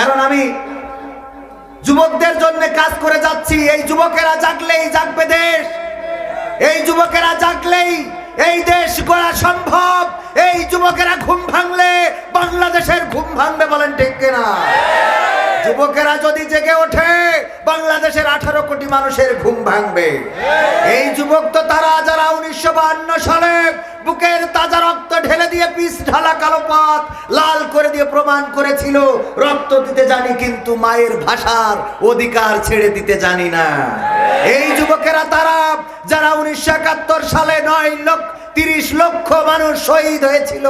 কারণ আমি যুবকদের জন্য কাজ করে যাচ্ছি। এই যুবকেরা জাগলেই জাগবে দেশ। এই যুবকেরা জাগলেই এই দেশ গড়া সম্ভব। এই যুবকেরা ঘুম ভাঙলে বাংলাদেশের ঘুম ভাঙবে বলেন ঠিক কিনা? যুবকেরা যদি জেগে ওঠে, বাংলাদেশের আঠারো কোটি মানুষের ঘুম ভাঙবে। এই যুবক তো তারা যারা উনিশশো সালে বুকের তাজা রক্ত ঢেলে দিয়ে পিস ঢালা কালো পাত লাল করে দিয়ে প্রমাণ করেছিল, রক্ত দিতে জানি কিন্তু মায়ের ভাষার অধিকার ছেড়ে দিতে জানি না। এই যুবকেরা তারা, যারা উনিশশো একাত্তর সালে নয় লক্ষ তিরিশ লক্ষ মানুষ শহীদ হয়েছিল,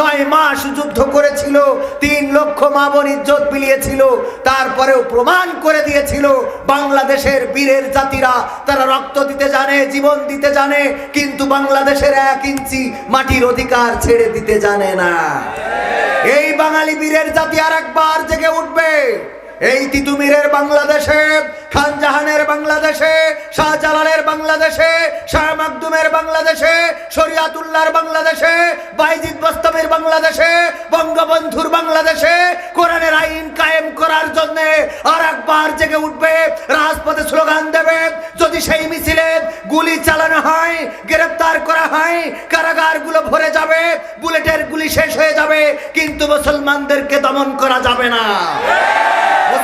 নয় মাস যুদ্ধ করেছিল, তিন লক্ষ মা বোন ইজ্জত বিলিয়েছিল তারপরেও প্রমাণ করে দিয়েছিল বাংলাদেশের বীরের জাতিরা। তারা রক্ত দিতে জানে, জীবন দিতে জানে, কিন্তু বাংলাদেশের এক ইঞ্চি মাটির অধিকার ছেড়ে দিতে জানে না। এই বাঙালি বীরের জাতি আর একবার জেগে উঠবে। এই তিতুমিরের বাংলাদেশে খানজাহানের বাংলাদেশে শাহজালালের বাংলাদেশে, শাহ মাকদুমের বাংলাদেশে, শরিয়াতুল্লাহর বাংলাদেশে, বাইজিদ বস্তমের বাংলাদেশে, বঙ্গবন্ধুর বাংলাদেশে কোরআনের আইন কায়েম করার জন্য আর একবার জেগে উঠবে, রাজপথে স্লোগান দেবে। যদি সেই মিছিলে গুলি চালানো হয় গ্রেফতার করা হয়, কারাগারগুলো ভরে যাবে, বুলেটের গুলি শেষ হয়ে যাবে, কিন্তু মুসলমানদেরকে দমন করা যাবে না।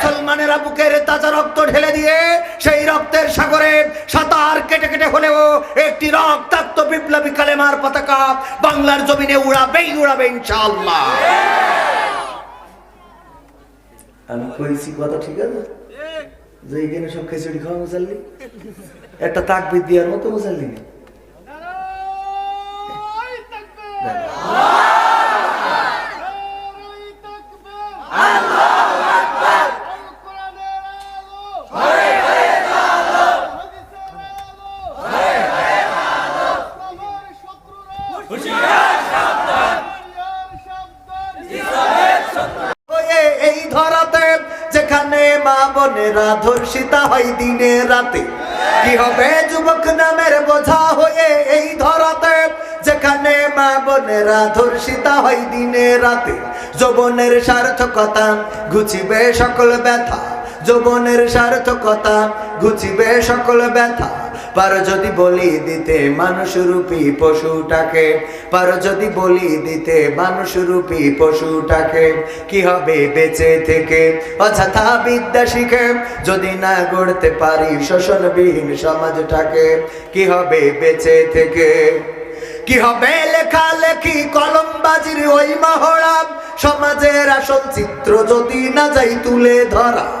মুসলমানেরা বুকের তাজা রক্ত ঢেলে দিয়ে সেই রক্তের সাগরে সাঁতার কেটে কেটে হলেও একটি রক্তাক্ত বিপ্লবী কালেমার পতাকা বাংলার জমিনে উড়াবেই উড়াবে ইনশাআল্লাহ। আমি কইছি কথা ঠিক আছে? যে এখানে সব খিচুড়ি খাওয়া মুসাল্লি? একটা তাকবির দেওয়ার মতো মুসাল্লি নেই। বোনেরা ধর্ষিতা হয় দিনে রাতে। কি হবে যুবক নামের বোঝা হয়ে এই ধরাতে? যেখানে মা বোনেরা ধর্ষিতা হয় দিনে রাতে। যৌবনের সার্থকতা ঘুচিবে সকল ব্যথা। যৌবনের সার্থকতা ঘুচিবে সকল ব্যথা। পারো যদি বলি দিতে মানুষ রূপী পশুটাকে, পারো যদি বলি দিতে মানুষ রূপী পশুটাকে, কি হবে বেঁচে থেকে? অযথা বিদ্যা শিখে যদি না গড়তে পারি শোষণবিহীন সমাজটাকে, কি হবে বেঁচে থেকে? কি হবে লেখা লেখালেখি কলমবাজির ওই মহড়া? সমাজের আসল চিত্র যদি না যাই তুলে ধরা।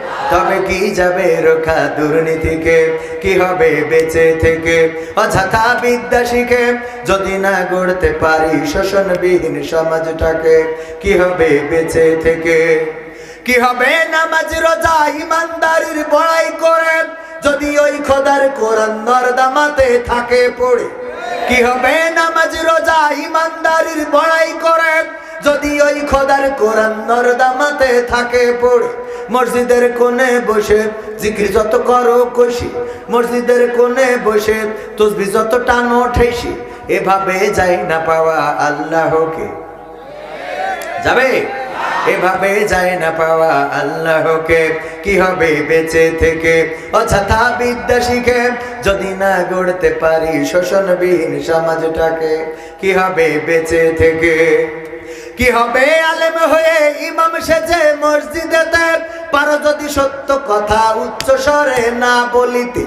তবে কি যাবে রোখা দুর্নীতিকে? কি হবে বেঁচে থেকে? অযথা বিদ্যা শিখে যদি না গড়তে পারি শোষণবিহীন সমাজটাকে, কি হবে বেঁচে থেকে? কি হবে নামাজ, রোজা, ইমানদারির বড়াই করে যদি ওই খোদার কোরআন নর্দামাতে থাকে পড়ে? কি হবে নামাজ, রোজা, ইমানদারির বড়াই করে যদি ওই খোদার কোরআন নরদামাতে থাকে পড়ে? মসজিদের কোণে বসে জিকির যত করো কষি। মসজিদের কোণে বসে তসবি যত টানো ঠেসি এভাবে যাই না পাওয়া আল্লাহকে। যাবে? এভাবে যায় না পাওয়া আল্লাহকে। কি হবে বেঁচে থেকে? অযথা বিদ্যা শিখে যদি না গড়তে পারি শোষণবিহীন সমাজটাকে, কি হবে বেঁচে থেকে? কি হবে আলেম হয়ে ইমাম সেজে মসজিদেতে? পারো যদি সত্য কথা উচ্চ স্বরে না বলিতে।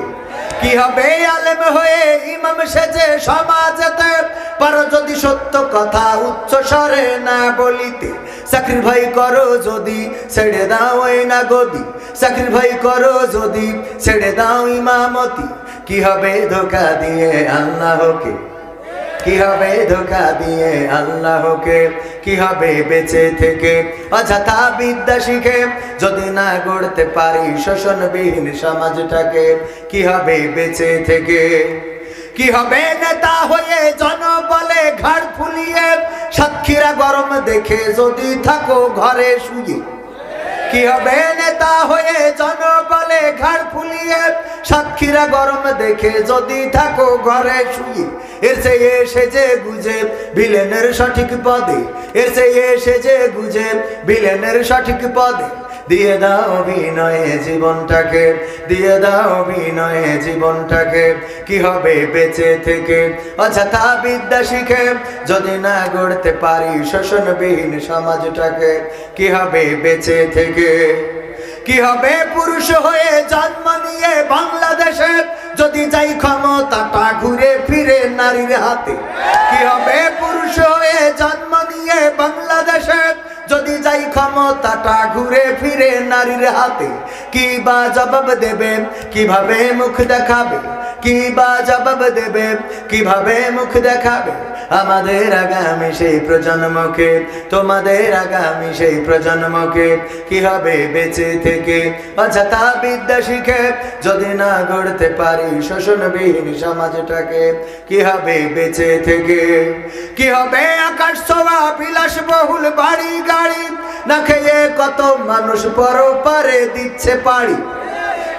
কি হবে আলেম হয়ে ইমাম সেজে সমাজেতে? পারো যদি সত্য কথা উচ্চ স্বরে না বলিতে। চাকরির ভাই করো যদি ছেড়ে দাও ওই না গদি চাকরির ভাই করো যদি ছেড়ে দাও ইমামতি। কি হবে ধোকা দিয়ে আল্লাহকে? কি হবে ধোকা দিয়ে আল্লাহকে? কি হবে বেঁচে থেকে? অযথা বিদ্যা শিখে যদি না গড়তে পারি শোষণবিহীন সমাজটাকে, কি হবে বেঁচে থেকে? কি হবে নেতা হয়ে জনবলে ঘাড় ফুলিয়ে? সাক্ষীরা গরম দেখে যদি থাকো ঘরে শুয়ে। কি হবে? নেতা হয়ে জনবলে ঘাড় ফুলিয়ে সাক্ষীরা গরম দেখে যদি থাকো ঘরে শুয়ে, এর সে এসে যে গুজে ভিলেনের সঠিক পদে, এর সে এসে যে গুজে ভিলেনের সঠিক পদে। দিয়ে দাও অভিনয়ে জীবনটাকে, দিয়ে দাও অভিনয়ে জীবনটাকে। কি হবে বেঁচে থেকে? অযথা বিদ্যা শিখে যদি না গড়তে পারি শোষণবিহীন সমাজটাকে, কি হবে বেঁচে থেকে? কি হবে পুরুষ হয়ে জন্ম নিয়ে বাংলাদেশে যদি যাই ক্ষমতাটা ঘুরে ফিরে নারীর হাতে? কি হবে পুরুষ হয়ে জন্ম নিয়ে ক্ষমতাটা ঘুরে ফিরে নারীর হাতে। কি বা জবাব দেবে? কীভাবে মুখ দেখাবে? কি বা জবাব দেবে? কীভাবে মুখ দেখাবে? আমাদের আগামী সেই প্রজন্মকে, তোমাদের আগামী সেই প্রজন্মকে কি হবে বেঁচে থেকে? অযথা বিদ্যা শিখে যদি না গড়তে পারি শোষণবিহীন সমাজটাকে, কি হবে বেঁচে থেকে? কি হবে আকাশ বিলাস বহুল বাড়ি গাড়ি? না খেয়ে কত মানুষ পর পারে দিচ্ছে পাড়ি।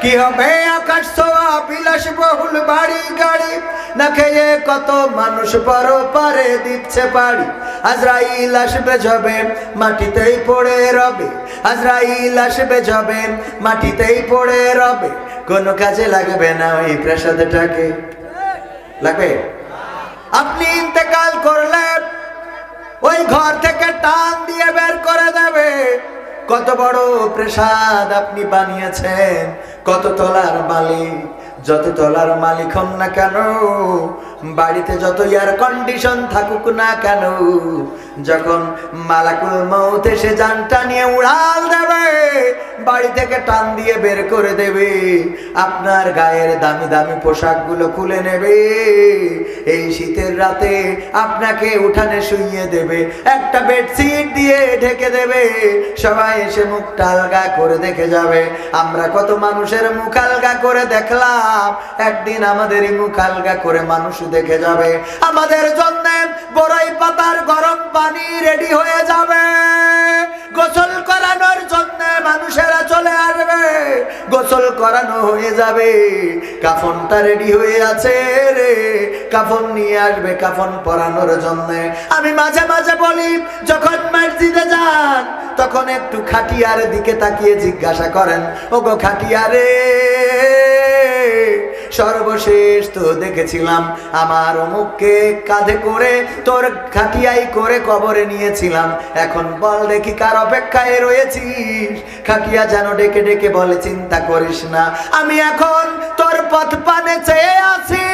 কি হবে আকাশ ছোঁয়া বিলাস বহুল বাড়ি গাড়ি। না খেয়ে কত মানুষ পর পারে দিচ্ছে পাড়ি। আজরাইল আসবে মাটিতেই পড়ে রবে। আজরাইল আসবে যাবে, মাটিতেই পড়ে রবে। কোনো কাজে লাগবে না ওই প্রাসাদটাকে। লাগবে? আপনি ইন্তেকাল করলে ওই ঘর থেকে টান দিয়ে বের করে দেবে। কত বড় প্রসাদ আপনি বানিয়েছেন, কত তলার মালিক, যত তলার মালিক হন না কেন, বাড়িতে যত এয়ার কন্ডিশন থাকুক না কেন, যখন মালাকুল মৌত এসে যানটা নিয়ে উড়াল দেবে বাড়ি থেকে টান দিয়ে বের করে দেবে। আপনার গায়ের দামি দামি পোশাকগুলো খুলে নেবে। এই শীতের রাতে আপনাকে উঠানে শুইয়ে দেবে। একটা বেডশিট দিয়ে ঢেকে দেবে। সবাই এসে মুখটা আলগা করে দেখে যাবে। আমরা কত মানুষের মুখ আলগা করে দেখলাম। একদিন আমাদেরই মুখ আলগা করে মানুষ দেখে যাবে। আমাদের জন্য বড়ই পাতার গরম পানি রেডি হয়ে যাবে। গোসল করানোর জন্য মানুষেরা চলে আসবে। গোসল করানো হয়ে যাবে। কাফনটা রেডি হয়ে আছে রে। কাফন নিয়ে আসবে, কাফন পরানোর জন্য। আমি মাঝে মাঝে বলি, যখন মসজিদে যান, তখন একটু খাটিয়ার দিকে তাকিয়ে জিজ্ঞাসা করেন ও গো খাটিয়ারে সর্বশেষ তো দেখেছিলাম, আমার অমুককে কাঁধে করে, তোর খাটিয়াই করে কবরে নিয়েছিলাম। এখন বল দেখি কার অপেক্ষায় রয়েছিস? খাটিয়া যেন ডেকে ডেকে বলে, চিন্তা করিস না, আমি এখন তোর পথ পানে চেয়ে আছি।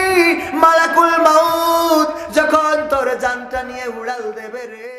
মালাকুল মাউত, যখন তোর জানটা নিয়ে উড়াল দেবে রে।